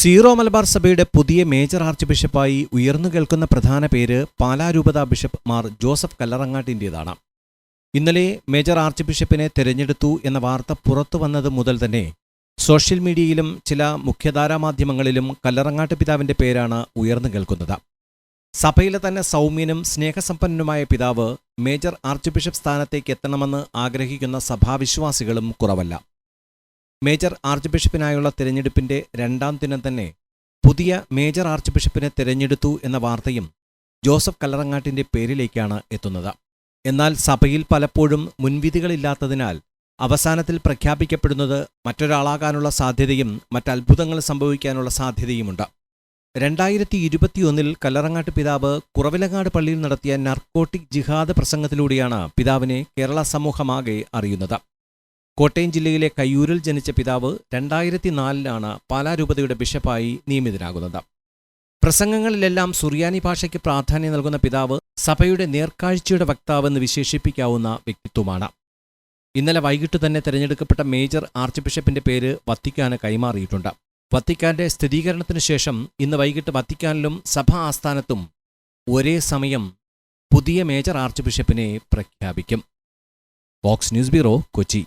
Zero Malabar സഭയുടെ പുതിയ major arch ബിഷപ്പായി ഉയർന്നു കേൾക്കുന്ന പ്രധാന പേര് പാലാരൂപത ബിഷപ്പ് മാർ ജോസഫ് കല്ലറങ്ങാട്ടിന്റേതാണ് ഇന്നലെ മേജർ ആർച്ച് ബിഷപ്പിനെ തെരഞ്ഞെടുത്തു എന്ന വാർത്ത പുറത്തു വന്നത് മുതൽ തന്നെ സോഷ്യൽ മീഡിയയിലും ചില മുഖ്യധാരാ മാധ്യമങ്ങളിലും കല്ലറങ്ങാട്ട് പിതാവിന്റെ പേരാണ് ഉയർന്നു കേൾക്കുന്നത്. സഭയിലെ തന്നെ സൗമ്യനും സ്നേഹസമ്പന്നനുമായ പിതാവ് മേജർ ആർച്ച് ബിഷപ്പ് സ്ഥാനത്തേക്ക് എത്തണമെന്ന് ആഗ്രഹിക്കുന്ന സഭാവിശ്വാസികളും കുറവല്ല. മേജർ ആർച്ച് ബിഷപ്പിനായുള്ള തിരഞ്ഞെടുപ്പിന്റെ രണ്ടാം ദിനം തന്നെ പുതിയ മേജർ ആർച്ച് ബിഷപ്പിനെ തിരഞ്ഞെടുത്തു എന്ന വാർത്തയും ജോസഫ് കല്ലറങ്ങാട്ടിന്റെ പേരിലേക്കാണ് എത്തുന്നത്. എന്നാൽ സഭയിൽ പലപ്പോഴും മുൻവിധികളില്ലാത്തതിനാൽ അവസാനത്തിൽ പ്രഖ്യാപിക്കപ്പെടുന്നത് മറ്റൊരാളാകാനുള്ള സാധ്യതയും മറ്റത്ഭുതങ്ങൾ സംഭവിക്കാനുള്ള സാധ്യതയുമുണ്ട്. രണ്ടായിരത്തി ഇരുപത്തിയൊന്നിൽ കല്ലറങ്ങാട്ട് പിതാവ് കുറവിലങ്ങാട് പള്ളിയിൽ നടത്തിയ നർക്കോട്ടിക് ജിഹാദ് പ്രസംഗത്തിലൂടെയാണ് പിതാവിനെ കേരള സമൂഹമാകെ അറിയുന്നത്. കോട്ടയം ജില്ലയിലെ കയ്യൂരിൽ ജനിച്ച പിതാവ് രണ്ടായിരത്തി നാലിലാണ് പാലാരൂപതയുടെ ബിഷപ്പായി നിയമിതനാകുന്നത്. പ്രസംഗങ്ങളിലെല്ലാം സുറിയാനി ഭാഷയ്ക്ക് പ്രാധാന്യം നൽകുന്ന പിതാവ് സഭയുടെ നേർക്കാഴ്ചയുടെ വക്താവെന്ന് വിശേഷിപ്പിക്കാവുന്ന വ്യക്തിത്വമാണ്. ഇന്നലെ വൈകിട്ട് തന്നെ തെരഞ്ഞെടുക്കപ്പെട്ട മേജർ ആർച്ച് ബിഷപ്പിന്റെ പേര് വത്തിക്കാന് കൈമാറിയിട്ടുണ്ട്. വത്തിക്കാന്റെ സ്ഥിരീകരണത്തിനു ശേഷം ഇന്ന് വൈകിട്ട് വത്തിക്കാനിലും സഭാ ആസ്ഥാനത്തും ഒരേ സമയം പുതിയ മേജർ ആർച്ച് ബിഷപ്പിനെ പ്രഖ്യാപിക്കും. Box news bureau Kochi.